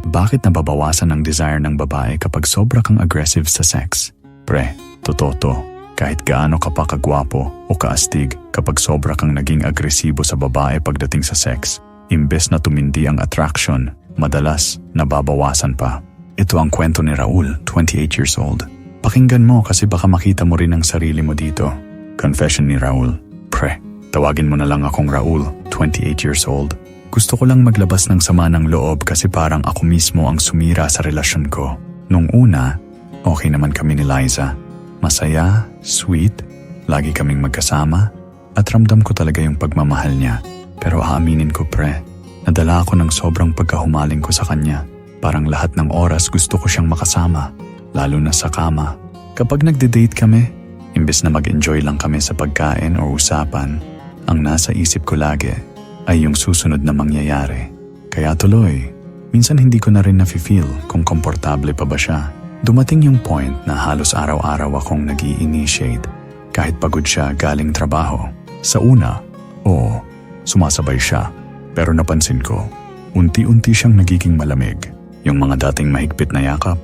Bakit nababawasan ang desire ng babae kapag sobra kang aggressive sa sex? Pre, totoo to. Kahit gaano ka pa kagwapo o kaastig kapag sobra kang naging agresibo sa babae pagdating sa sex, imbes na tumindi ang attraction, madalas nababawasan pa. Ito ang kwento ni Raul, 28 years old. Pakinggan mo kasi baka makita mo rin ang sarili mo dito. Confession ni Raul. Pre, tawagin mo na lang akong Raul, 28 years old. Gusto ko lang maglabas ng sama ng loob kasi parang ako mismo ang sumira sa relasyon ko. Nung una, okay naman kami ni Liza. Masaya, sweet, lagi kaming magkasama, at ramdam ko talaga yung pagmamahal niya. Pero aaminin ko pre, nadala ako ng sobrang pagkahumaling ko sa kanya. Parang lahat ng oras gusto ko siyang makasama, lalo na sa kama. Kapag nagde-date kami, imbes na mag-enjoy lang kami sa pagkain o usapan, ang nasa isip ko lagi ay yung susunod na mangyayari. Kaya tuloy, minsan hindi ko na rin nafe-feel kung komportable pa ba siya. Dumating yung point na halos araw-araw akong nag initiate kahit pagod siya galing trabaho. Sa una, oo, sumasabay siya. Pero napansin ko, unti-unti siyang nagiging malamig. Yung mga dating mahigpit na yakap,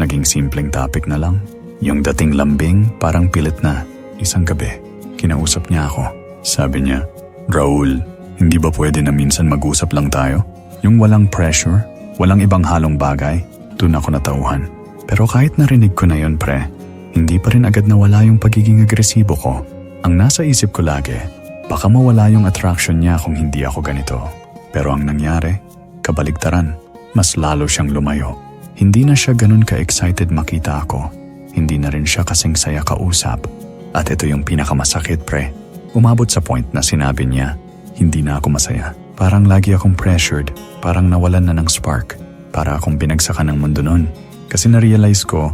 naging simpleng topic na lang. Yung dating lambing, parang pilit na. Isang gabi, kinausap niya ako. Sabi niya, Raul, hindi ba pwede na minsan mag-usap lang tayo? Yung walang pressure, walang ibang halong bagay, doon ako natauhan. Pero kahit narinig ko na yon pre, hindi pa rin agad nawala yung pagiging agresibo ko. Ang nasa isip ko lagi, baka mawala yung attraction niya kung hindi ako ganito. Pero ang nangyari, kabaligtaran, mas lalo siyang lumayo. Hindi na siya ganun ka-excited makita ako. Hindi na rin siya kasing saya kausap. At ito yung pinakamasakit pre. Umabot sa point na sinabi niya, hindi na ako masaya. Parang lagi akong pressured, parang nawalan na ng spark. Para akong binagsakan ng mundo nun. Kasi na-realize ko,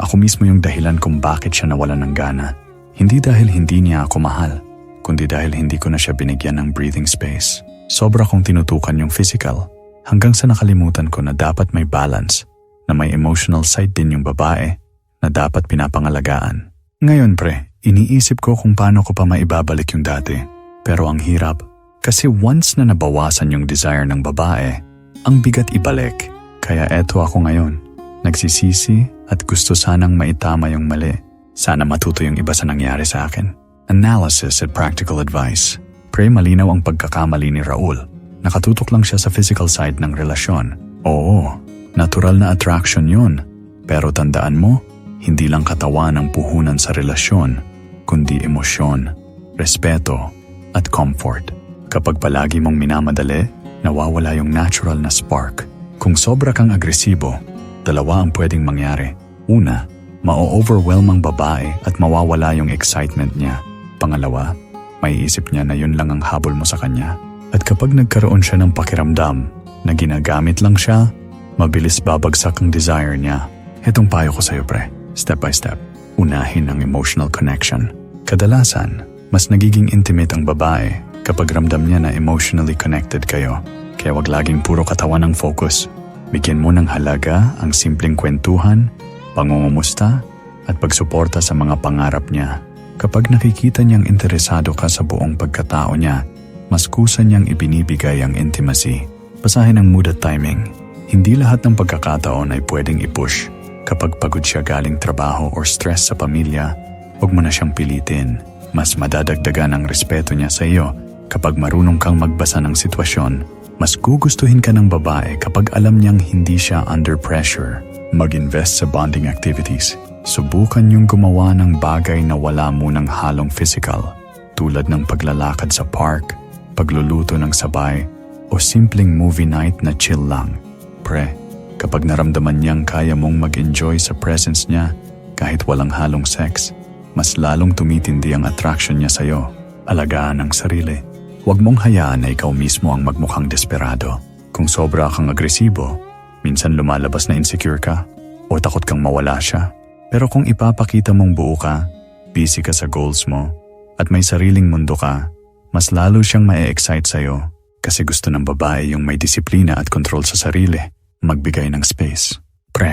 ako mismo yung dahilan kung bakit siya nawalan ng gana. Hindi dahil hindi niya ako mahal, kundi dahil hindi ko na siya binigyan ng breathing space. Sobra kong tinutukan yung physical, hanggang sa nakalimutan ko na dapat may balance, na may emotional side din yung babae, na dapat pinapangalagaan. Ngayon pre, iniisip ko kung paano ko pa maibabalik yung dati. Pero ang hirap, kasi once na nabawasan yung desire ng babae, ang bigat ibalik. Kaya eto ako ngayon, nagsisisi at gusto sanang maitama yung mali. Sana matuto yung iba sa nangyari sa akin. Analysis at practical advice. Pre malinaw ang pagkakamali ni Raul. Nakatutok lang siya sa physical side ng relasyon. Oo, natural na attraction yun. Pero tandaan mo, hindi lang katawan ang puhunan sa relasyon, kundi emosyon, respeto, at comfort. Kapag palagi mong minamadali, nawawala yung natural na spark. Kung sobra kang agresibo, dalawa ang pwedeng mangyari. Una, ma-overwhelm ang babae at mawawala yung excitement niya. Pangalawa, may isip niya na yun lang ang habol mo sa kanya. At kapag nagkaroon siya ng pakiramdam na ginagamit lang siya, mabilis babagsak ang desire niya. Itong payo ko sa'yo pre, step by step. Unahin ang emotional connection. Kadalasan, mas nagiging intimate ang babae kapag ramdam niya na emotionally connected kayo. Kaya wag laging puro katawan ang focus. Bigyan mo ng halaga ang simpleng kwentuhan, pangungumusta, at pagsuporta sa mga pangarap niya. Kapag nakikita niyang interesado ka sa buong pagkatao niya, mas kusa niyang ibinibigay ang intimacy. Basahin ang mood at timing. Hindi lahat ng pagkakataon ay pwedeng i-push. Kapag pagod siya galing trabaho or stress sa pamilya, huwag mo na siyang pilitin. Mas madadagdagan ang respeto niya sa iyo kapag marunong kang magbasa ng sitwasyon. Mas gugustuhin ka ng babae kapag alam niyang hindi siya under pressure. Mag-invest sa bonding activities. Subukan niyong gumawa ng bagay na wala munang halong physical, tulad ng paglalakad sa park, pagluluto ng sabay, o simpleng movie night na chill lang. Pre, kapag naramdaman niyang kaya mong mag-enjoy sa presence niya kahit walang halong sex, mas lalong tumitindi ang attraction niya sa'yo. Alagaan ang sarili. Huwag mong hayaan na ikaw mismo ang magmukhang desperado. Kung sobra kang agresibo, minsan lumalabas na insecure ka o takot kang mawala siya. Pero kung ipapakita mong buo ka, busy ka sa goals mo, at may sariling mundo ka, mas lalo siyang ma-excite sa'yo kasi gusto ng babae yung may disiplina at control sa sarili, magbigay ng space. Pre,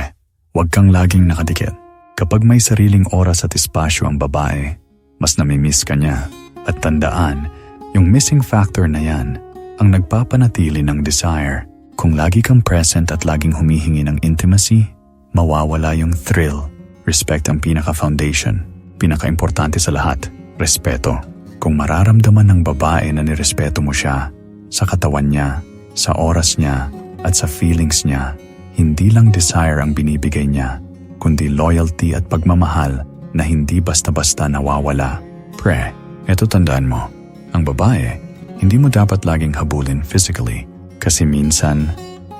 huwag kang laging nakadikit. Kapag may sariling oras at espasyo ang babae, mas namimiss ka niya. At tandaan, yung missing factor na yan ang nagpapanatili ng desire. Kung lagi kang present at laging humihingi ng intimacy, mawawala yung thrill. Respect ang pinaka-foundation. Pinaka-importante sa lahat, respeto. Kung mararamdaman ng babae na nirespeto mo siya, sa katawan niya, sa oras niya, at sa feelings niya, hindi lang desire ang binibigay niya, kundi loyalty at pagmamahal na hindi basta-basta nawawala. Pre, eto tandaan mo, ang babae, hindi mo dapat laging habulin physically kasi minsan,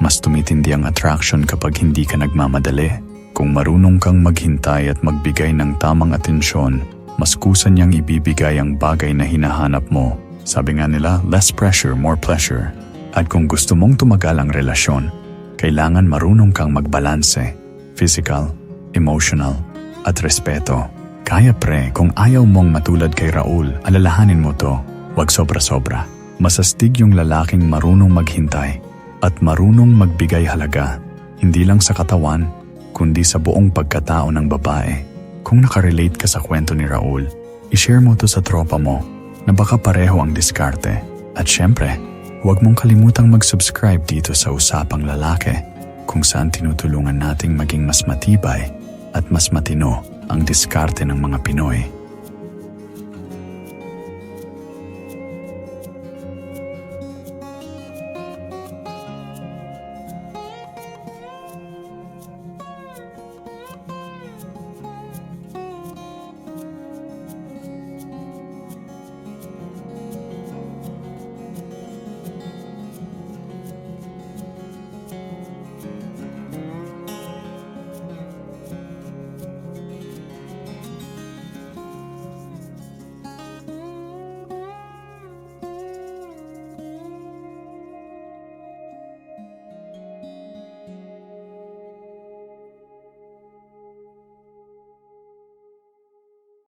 mas tumitindi ang attraction kapag hindi ka nagmamadali. Kung marunong kang maghintay at magbigay ng tamang atensyon, mas kusa niyang ibibigay ang bagay na hinahanap mo. Sabi nga nila, less pressure, more pleasure. At kung gusto mong tumagal ang relasyon, kailangan marunong kang magbalanse. Physical, emotional, at respeto. Kaya pre, kung ayaw mong matulad kay Raul, alalahanin mo to. Huwag sobra-sobra. Masastig yung lalaking marunong maghintay at marunong magbigay halaga. Hindi lang sa katawan, kundi sa buong pagkatao ng babae. Kung nakarelate ka sa kwento ni Raul, ishare mo to sa tropa mo na baka pareho ang diskarte. At syempre, huwag mong kalimutang mag-subscribe dito sa Usapang Lalaki kung saan tinutulungan nating maging mas matibay at mas matino ang diskarte ng mga Pinoy.